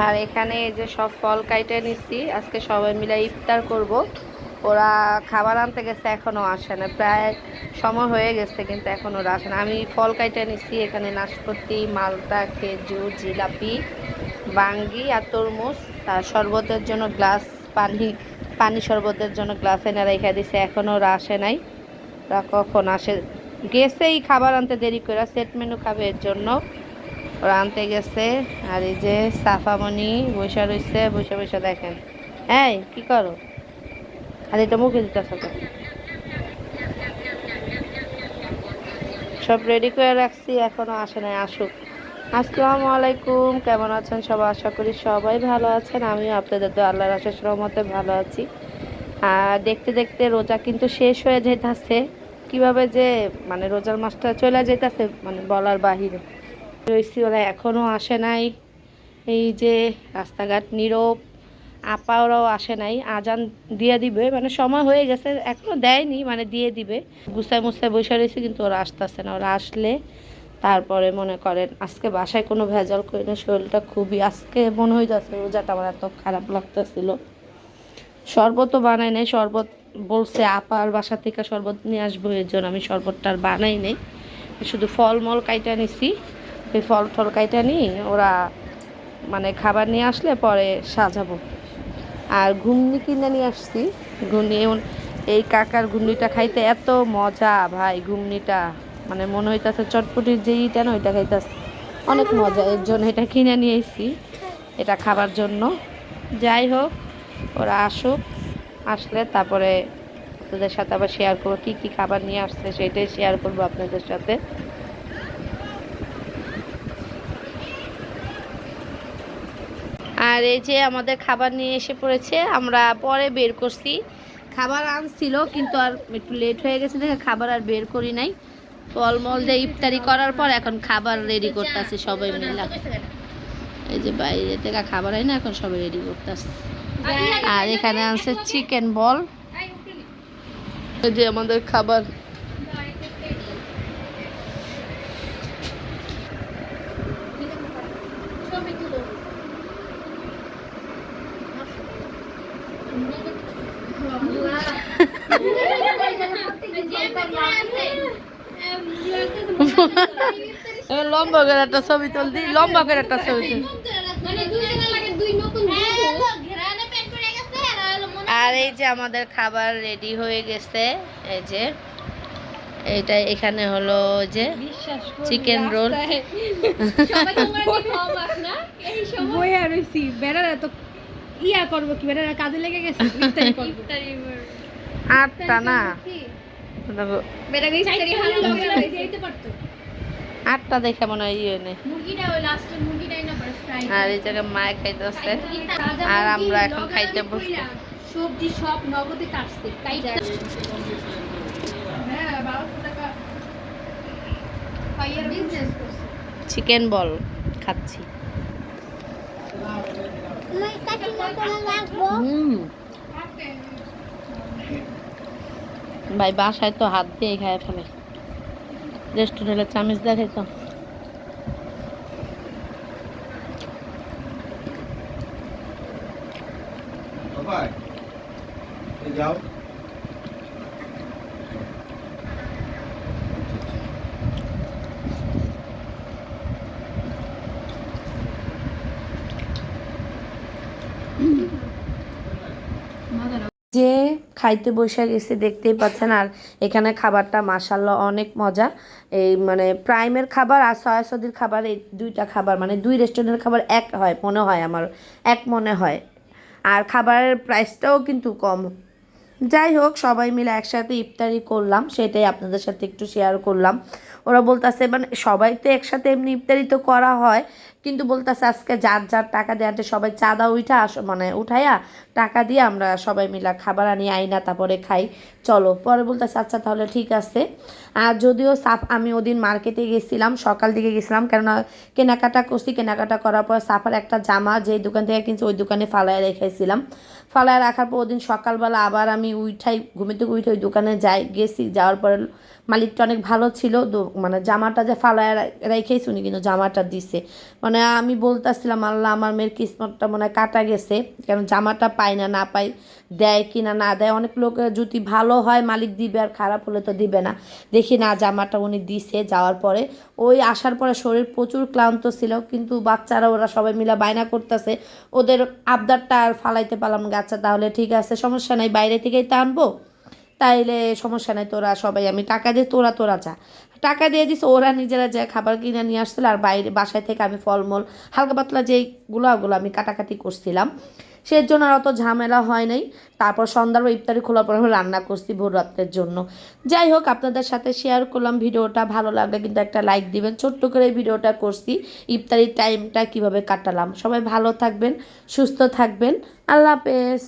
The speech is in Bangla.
আর এখানে এই যে সব ফল কাইটে নিচ্ছি আজকে সবাই মিলে ইফতার করব। ওরা খাবার আনতে গেছে এখনও আসে না। প্রায় সময় হয়ে গেছে, কিন্তু এখন ওরা আসে না। আমি ফল কাইটে নিচ্ছি এখানে নাশপাতি, মালটা, খেজুর, জিলাপি, বাঙ্গি আর তরমুজ। আর শরবতের জন্য গ্লাস, পানি পানি শরবতের জন্য গ্লাস এনে রেখে দিছে এখনও ওরা আসে নাই। ওরা কখন আসে? গেছেই খাবার আনতে দেরি করে, সেট মেনু খাবে এর জন্য। ওরা আনতে গেছে, আর এই যে সাফামণি বৈশা রয়েছে বৈশা বৈশা দেখেন। এই, কি করো? আর এটা মুখে দিতেছে সব রেডি করে রাখছি, এখনও আসে নাই, আসুক। আসসালামু আলাইকুম, কেমন আছেন সবাই? আশা করি সবাই ভালো আছেন। আমিও আপনাদের তো আল্লাহর আশেষ রহমতে ভালো আছি। আর দেখতে দেখতে রোজা কিন্তু শেষ হয়ে যেতেছে কীভাবে যে মানে রোজার মাসটা চলে যেতেছে মানে বলার বাহিরে। রয়েছি, ওরা এখনও আসে নাই। এই যে রাস্তাঘাট নীরব, আপা ওরাও আসে নাই, আজান দিয়ে দিবে। মানে সময় হয়ে গেছে এখনও দেয়নি মানে দিয়ে দিবে। গুছায় মুছায় বসে রয়েছে, কিন্তু ওরা আসতেছে না। ওরা আসলে তারপরে মনে করেন, আজকে বাসায় কোনো ভেজাল করি না, শরীরটা খুবই আজকে মনে হয়ে যাচ্ছে, রোজাটা আমার এত খারাপ লাগতেছিল। শরবতও বানাই নাই, শরবত বলছে আপার বাসা থেকে শরবত নিয়ে আসব, এর জন্য আমি শরবতটা আর বানাই নাই। শুধু ফলমল কাইটা নিছি। ওই ফল টল কাইটা নিই ওরা মানে খাবার নিয়ে আসলে পরে সাজাবো। আর ঘুগনি কিনে নিয়ে আসছি। ঘুমনি এই কাকার ঘুমনিটা খাইতে এত মজা ভাই ঘুমনিটা মানে মনে হইতাছে চটপটির যে ইটা না ওইটা খাইতাছে। অনেক মজা, এর জন্য এটা কিনে নিয়ে এসেছি, এটা খাবার জন্য। যাই হোক, ওরা আসুক, আসলে তারপরে আপনাদের সাথে আবার শেয়ার করব, কী কী খাবার নিয়ে আসছে সেটাই শেয়ার করব আপনাদের সাথে। আর এই যে আমাদের খাবার নিয়ে এসে পড়েছে, আমরা পরে বের করছি। খাবার আনছিল, কিন্তু আর একটু লেট হয়ে গেছে দেখে খাবার আর বের করি নাই। ফলমল দিয়ে ইফতারি করার পর এখন খাবার রেডি করতেছি সবাই মিলে। এই যে বাইরে থেকে খাবার হয় না এখন সবাই রেডি করতেছে। আর এখানে আছে চিকেন বল এই যে আমাদের খাবার লম্বা করে একটা ছবি তুল দি লম্বা করে একটা ছবি তুল। আর এই যে আমাদের খাবার রেডি হয়ে গেছে এই যে। এইটা এখানে হলো যে চিকেন রোল ইয়া করব কি বেড়ারা কাজে লেগে গেছে আটটা না? আটটা দেখে মনে হয় ইয়ে নেই। মুরগিটা ওই লাস্টের মুরগিটাই না পরে ফ্রাই আর এই জায়গায় মায় খাইতেছে আর আমরা এখন খাইতে বসবো সবজি সব নগদে কাটছে। হ্যাঁ করছে। চিকেন বল খাচ্ছি। হুম। ভাই বাসায় তো হাত দিয়ে খায় ফেলে। রেস্টুরেন্টের চামিচ দেখাই তো। যাও। যে খাইতে বসে গেছে দেখতেই পাচ্ছেন, আর এখানে খাবারটা মাসাল্লাহ অনেক মজা। এই মানে প্রাইমের খাবার আর সয়াসদির খাবার, এই দুইটা খাবার মানে দুই রেস্টুরেন্টের খাবার এক হয়, মনে হয় আমার, এক মনে হয়। আর খাবারের প্রাইসটাও কিন্তু কম। যাই হোক, সবাই মিলে একসাথে ইফতারি করলাম, সেটাই আপনাদের সাথে একটু শেয়ার করলাম। ওরা বলতেছে মানে সবাই তো একসাথে এমনি ইফতারি তো করা হয়, কিন্তু বলতেছে আজকে যার যার টাকা দেওয়াতে সবাই চাঁদা উঠা আস মানে উঠাইয়া টাকা দিয়ে আমরা সবাই মিলে খাবার আনি, আইনা তারপরে খাই। চলো, পরে বলতেছে আচ্ছা তাহলে ঠিক আছে। আর যদিও সাফ, আমি ওদিন মার্কেটে গেছিলাম, সকাল দিকে গেছিলাম, কেননা কেনাকাটা করছি, কেনাকাটা করার পর সাফার একটা জামা যেই দোকান থেকে কিনছি, ওই দোকানে ফালায় রেখেছিলাম। ফালায় রাখার পর ওদিন সকালবেলা আবার আমি উঠাই ঘুমে থেকে উঠে ওই দোকানে যাই, গেছি, যাওয়ার পরে মালিকটা অনেক ভালো ছিল মানে জামাটা যে ফালায় রেখেছি উনি কিন্তু জামাটা দিছে। মানে আমি বলতেছিলাম, আল্লাহ, আমার মেয়ের কিসমতটা মনে হয় কাটা গেছে। কারণ জামাটা পাই না না পাই দেয় কি না না দেয়? অনেক লোক যদি ভালো হয়, মালিক দিবে, আর খারাপ হলে তো দিবে না। দেখি না, জামাটা উনি দিছে যাওয়ার পরে। ওই আসার পরে শরীর প্রচুর ক্লান্ত ছিল, কিন্তু বাচ্চারা, ওরা সবাই মিলে বায়না করতেছে। ওদের আবদারটা আর ফালাইতে পারলাম না। আচ্ছা তাহলে ঠিক আছে, সমস্যা নাই, বাইরে থেকেই তো আনব। তাইলে সমস্যা নাই, তোরা সবাই আমি টাকা দিয়ে, তোরা তোরা চা টাকা দিয়ে দিস ওরা নিজেরা যা খাবার কিনে নিয়ে আসছিল আর বাইরে, বাসায় থেকে আমি ফলমূল, হালকা পাতলা যেইগুলো, ওগুলো আমি কাটাকাটি করছিলাম। সের জন্য আর অত ঝামেলা হয় নাই। তারপর সন্ধ্যার ইফতারি খোলার পর রান্না করছি ভোর রাত্রের জন্য। যাই হোক, আপনাদের সাথে শেয়ার করলাম ভিডিওটা, ভালো লাগলে কিন্তু একটা লাইক দিবেন। ছোট্ট করে ভিডিওটা করছি, ইফতারির টাইমটা কীভাবে কাটালাম। সবাই ভালো থাকবেন, সুস্থ থাকবেন। আল্লাহ হাফেজ।